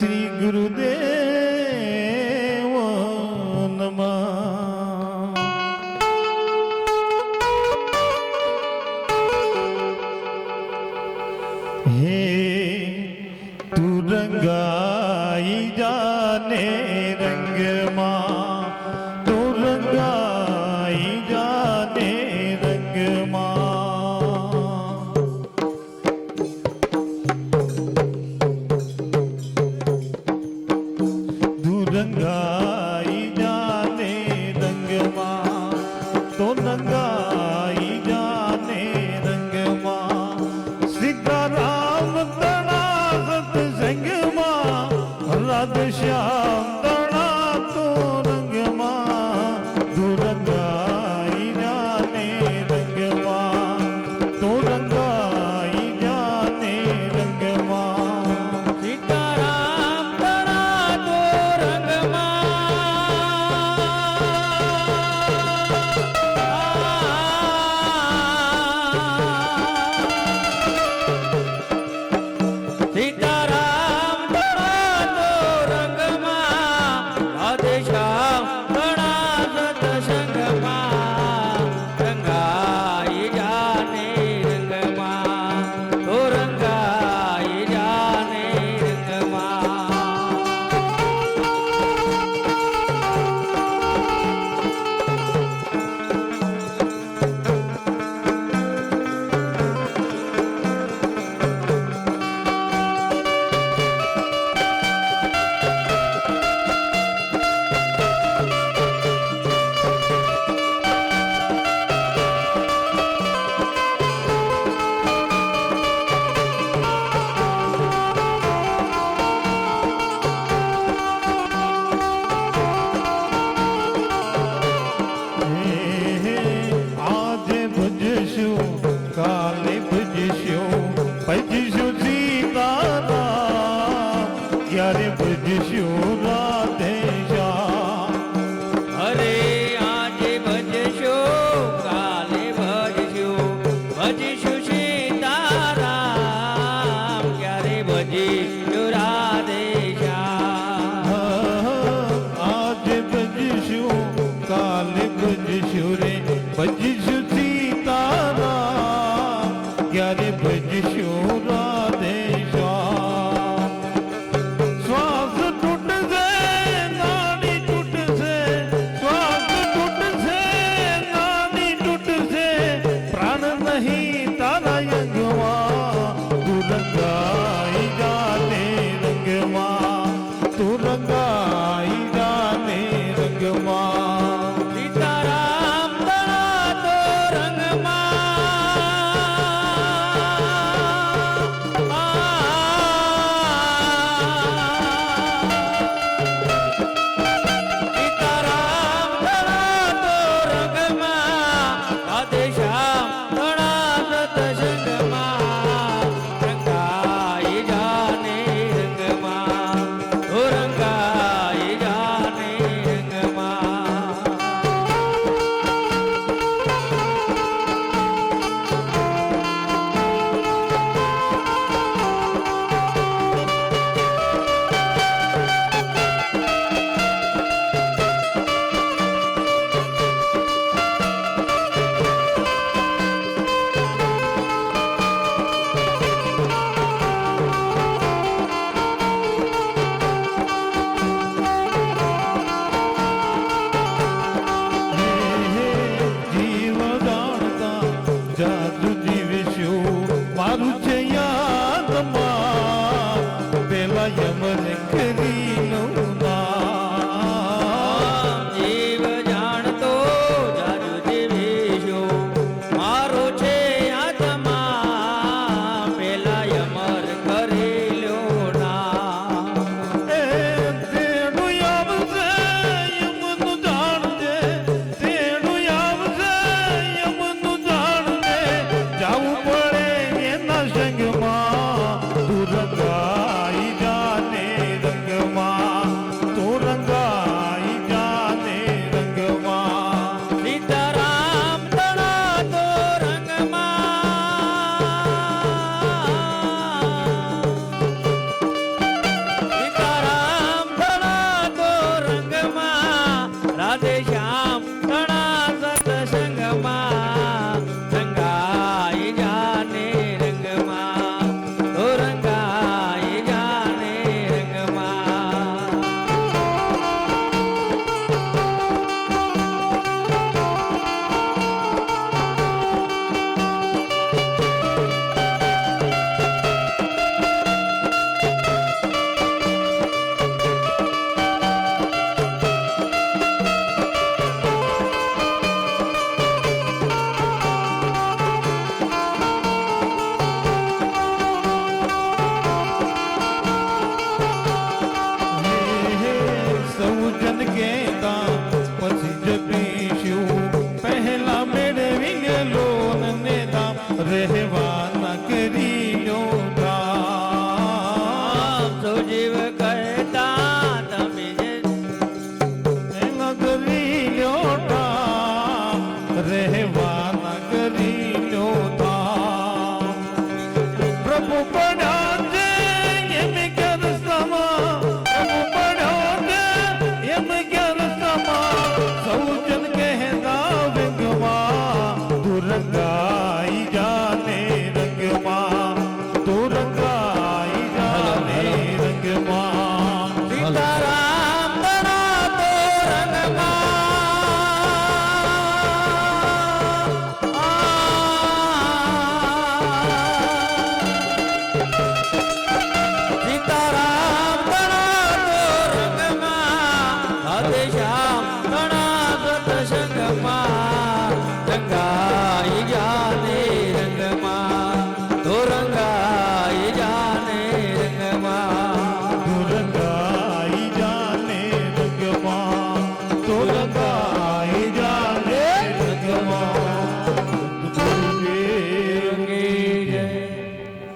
શ્રી ગુરુદેવ નમ. હે તું રંગાઈ જાને ત્યારે ભજશું રાધે અરે આજે ભજશો કાલે ભજશો ભજશું સીતારામ. ક્યારે ભજીશું? যারা